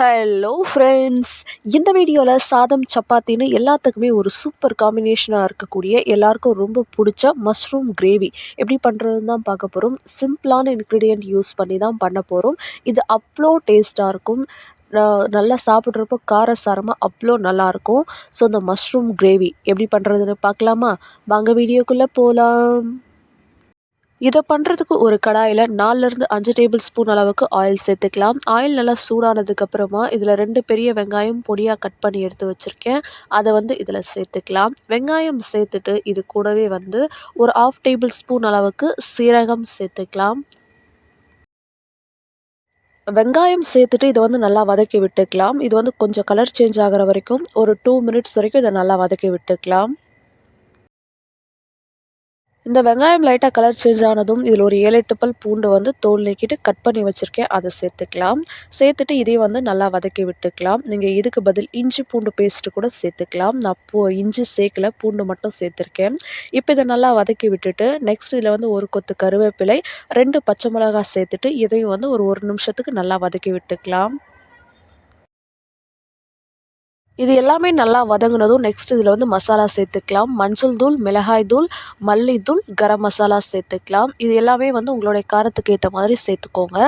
Hello friends இந்த வீடியோவில் சாதம் சப்பாத்தின்னு எல்லாத்துக்குமே ஒரு சூப்பர் காம்பினேஷனாக இருக்கக்கூடிய எல்லாருக்கும் ரொம்ப பிடிச்ச மஷ்ரூம் கிரேவி எப்படி பண்ணுறதுன்னு தான் பார்க்க போகிறோம் சிம்பிளான இன்க்ரீடியண்ட் யூஸ் பண்ணி தான் பண்ண போகிறோம் இது அவ்வளோ டேஸ்ட்டாக இருக்கும். நல்லா சாப்பிட்றப்போ காரசாரமாக அவ்வளோ நல்லாயிருக்கும் ஸோ இந்த மஷ்ரூம் கிரேவி எப்படி பண்ணுறதுன்னு பார்க்கலாமா? வாங்க வீடியோக்குள்ளே போகலாம் இதை பண்ணுறதுக்கு ஒரு கடாயில் நாலுலேருந்து அஞ்சு டேபிள் ஸ்பூன் அளவுக்கு ஆயில் சேர்த்துக்கலாம். ஆயில் நல்லா சூடானதுக்கப்புறமா இதில் ரெண்டு பெரிய வெங்காயம் பொடியாக கட் பண்ணி எடுத்து வச்சுருக்கேன். அதை வந்து இதில் சேர்த்துக்கலாம். வெங்காயம் சேர்த்துட்டு இது கூடவே வந்து ஒரு ஆஃப் டேபிள் ஸ்பூன் அளவுக்கு சீரகம் சேர்த்துக்கலாம். வெங்காயம் சேர்த்துட்டு இதை வந்து நல்லா வதக்கி விட்டுக்கலாம். இது வந்து கொஞ்சம் கலர் சேஞ்ச் ஆகிற வரைக்கும் ஒரு டூ மினிட்ஸ் வரைக்கும் இதை நல்லா வதக்கி விட்டுக்கலாம். இந்த வெங்காயம் லைட்டாக கலர் சேஞ்ச் ஆனதும் இதில் ஒரு ஏழு எட்டு பல் பூண்டு வந்து தோல் நீக்கிட்டு கட் பண்ணி வச்சுருக்கேன். அதை சேர்த்துக்கலாம். சேர்த்துட்டு இதையும் வந்து நல்லா வதக்கி விட்டுக்கலாம். நீங்கள் இதுக்கு பதில் இஞ்சி பூண்டு பேஸ்ட்டு கூட சேர்த்துக்கலாம். நான் பூ இஞ்சி சேர்க்கல பூண்டு மட்டும் சேர்த்துருக்கேன். இப்போ இதை நல்லா வதக்கி விட்டுட்டு நெக்ஸ்ட் இதில் வந்து ஒரு கொத்து கருவேப்பிலை ரெண்டு பச்சை மிளகாய் சேர்த்துட்டு இதையும் வந்து ஒரு ஒரு நிமிஷத்துக்கு நல்லா வதக்கி விட்டுக்கலாம். இது எல்லாமே நல்லா வதங்கினதும் நெக்ஸ்ட் இதில் வந்து மசாலா சேர்த்துக்கலாம். மஞ்சள் தூள் மிளகாய் தூள் மல்லித்தூள் கரம் மசாலா சேர்த்துக்கலாம். இது எல்லாமே வந்து உங்களுடைய காரத்துக்கு ஏற்ற மாதிரி சேர்த்துக்கோங்க.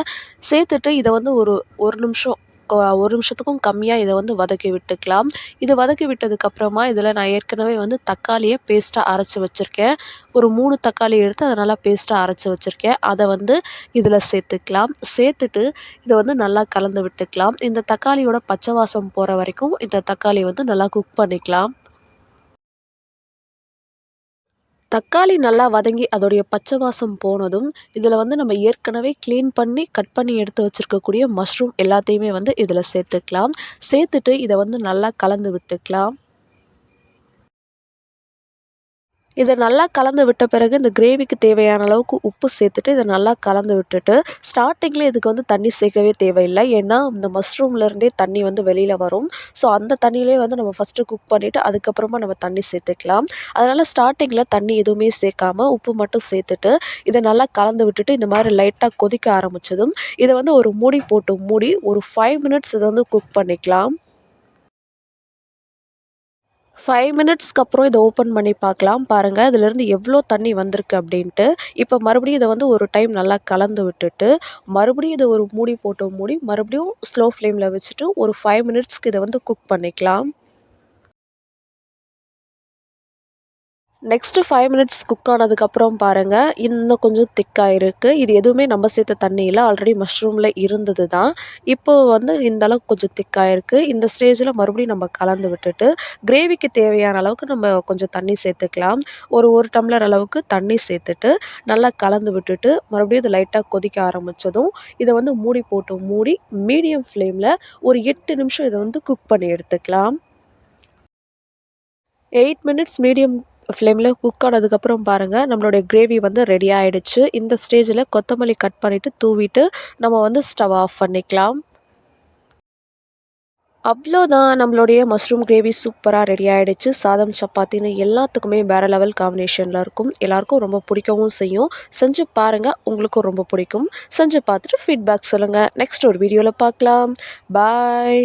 சேர்த்துட்டு இதை வந்து ஒரு ஒரு நிமிஷம் ஒரு நிமிஷத்துக்கும் கம்மியாக இதை வந்து வதக்கி விட்டுக்கலாம். இது வதக்கி விட்டதுக்கப்புறமா இதில் நான் ஏற்கனவே வந்து தக்காளியை பேஸ்ட்டாக அரைச்சி வச்சுருக்கேன். ஒரு மூணு தக்காளி எடுத்து அதை நல்லா பேஸ்ட்டாக அரைச்சி வச்சுருக்கேன். அதை வந்து இதில் சேர்த்துக்கலாம். சேர்த்துட்டு இதை வந்து நல்லா கலந்து விட்டுக்கலாம். இந்த தக்காளியோட பச்சை வாசம் போகிற வரைக்கும் இந்த தக்காளி வந்து நல்லா குக் பண்ணிக்கலாம். தக்காளி நல்லா வதங்கி அதோடைய பச்சை வாசம் போனதும் இதில் வந்து நம்ம ஏற்கனவே க்ளீன் பண்ணி கட் பண்ணி எடுத்து வச்சுருக்கக்கூடிய மஷ்ரூம் எல்லாத்தையுமே வந்து இதில் சேர்த்துக்கலாம். சேர்த்துட்டு இதை வந்து நல்லா கலந்து விட்டுக்கலாம். இதை நல்லா கலந்து விட்ட பிறகு இந்த கிரேவிக்கு தேவையான அளவுக்கு உப்பு சேர்த்துட்டு இதை நல்லா கலந்து விட்டுட்டு ஸ்டார்டிங்கில் இதுக்கு வந்து தண்ணி சேர்க்கவே தேவையில்லை. ஏன்னா இந்த மஷ்ரூம்லேருந்தே தண்ணி வந்து வெளியில் வரும். ஸோ அந்த தண்ணியிலே வந்து நம்ம ஃபஸ்ட்டு குக் பண்ணிவிட்டு அதுக்கப்புறமா நம்ம தண்ணி சேர்த்துக்கலாம். அதனால் ஸ்டார்டிங்கில் தண்ணி எதுவுமே சேர்க்காம உப்பு மட்டும் சேர்த்துட்டு இதை நல்லா கலந்து விட்டுட்டு இந்த மாதிரி லைட்டாக கொதிக்க ஆரம்பித்ததும் இதை வந்து ஒரு மூடி போட்டு மூடி ஒரு ஃபைவ் மினிட்ஸ் இதை வந்து குக் பண்ணிக்கலாம். ஃபைவ் மினிட்ஸ்க்கு அப்புறம் இதை ஓப்பன் பண்ணி பார்க்கலாம். பாருங்கள் இதுலேருந்து எவ்வளோ தண்ணி வந்திருக்கு அப்படின்ட்டு. இப்போ மறுபடியும் இதை வந்து ஒரு டைம் நல்லா கலந்து விட்டுட்டு மறுபடியும் இதை ஒரு மூடி போட்டு மூடி மறுபடியும் ஸ்லோ ஃப்ளேமில் வச்சுட்டு ஒரு ஃபைவ் மினிட்ஸ்க்கு இதை வந்து குக் பண்ணிக்கலாம். நெக்ஸ்ட்டு ஃபைவ் மினிட்ஸ் குக் ஆனதுக்கப்புறம் பாருங்கள் இன்னும் கொஞ்சம் திக்காக இருக்குது இது எதுவுமே நம்ம சேர்த்த தண்ணியில் ஆல்ரெடி மஷ்ரூமில் இருந்தது தான். இப்போது வந்து இந்த அளவுக்கு கொஞ்சம் திக்காக இருக்குது இந்த ஸ்டேஜில் மறுபடியும் நம்ம கலந்து விட்டுட்டு கிரேவிக்கு தேவையான அளவுக்கு நம்ம கொஞ்சம் தண்ணி சேர்த்துக்கலாம். ஒரு ஒரு டம்ளர் அளவுக்கு தண்ணி சேர்த்துட்டு நல்லா கலந்து விட்டுட்டு மறுபடியும் இது லைட்டாக கொதிக்க ஆரம்பித்ததும் இதை வந்து மூடி போட்டு மூடி மீடியம் ஃப்ளேமில் ஒரு எட்டு நிமிஷம் இதை வந்து குக் பண்ணி எடுத்துக்கலாம். எயிட் மினிட்ஸ் மீடியம் ஃப்ளேமில் குக் ஆனதுக்கப்புறம் பாருங்கள் நம்மளுடைய கிரேவி வந்து ரெடி ஆகிடுச்சு இந்த ஸ்டேஜில் கொத்தமல்லி கட் பண்ணிவிட்டு தூவிட்டு நம்ம வந்து ஸ்டவ் ஆஃப் பண்ணிக்கலாம். அவ்வளோதான் நம்மளுடைய மஷ்ரூம் கிரேவி சூப்பராக ரெடி ஆகிடுச்சு சாதம் சப்பாத்தின்னு எல்லாத்துக்குமே வேறு லெவல் காம்பினேஷனில் இருக்கும். எல்லாருக்கும் ரொம்ப பிடிக்கவும் செய்யும். செஞ்சு பாருங்கள் உங்களுக்கும் ரொம்ப பிடிக்கும். செஞ்சு பார்த்துட்டு ஃபீட்பேக் சொல்லுங்கள் நெக்ஸ்ட் ஒரு வீடியோவில் பார்க்கலாம். பாய்